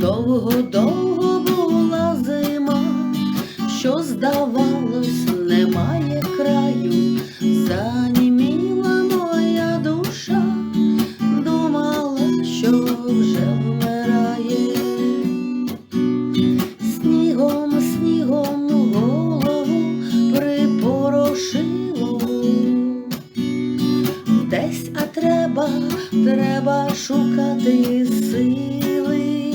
Довго-довго була зима, що, здавалось, немає краю. За треба, треба шукати сили,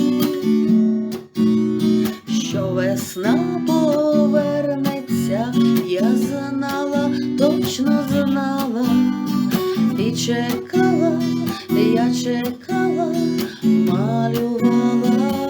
що весна повернеться, я знала, точно знала, і чекала, я чекала, малювала.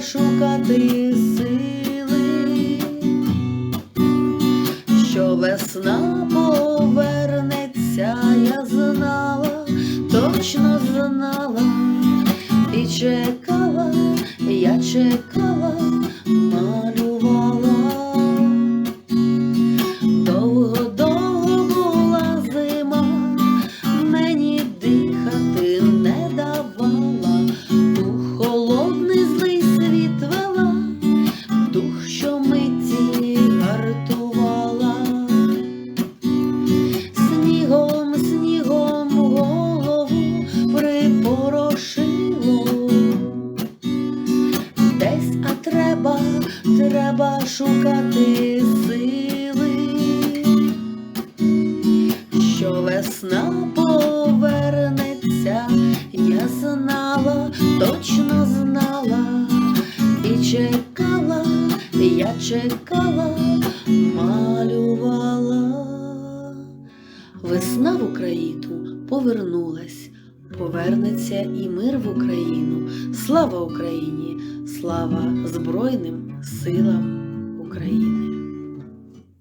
Шукати сили, що весна повернеться, я знала, точно знала, і чекала, я чекала, треба шукати сили, що весна повернеться, я знала, точно знала, і чекала, я чекала, малювала. Весна в Україну повернулась, повернеться і мир в Україну. Слава Україні! Слава Збройним силам України!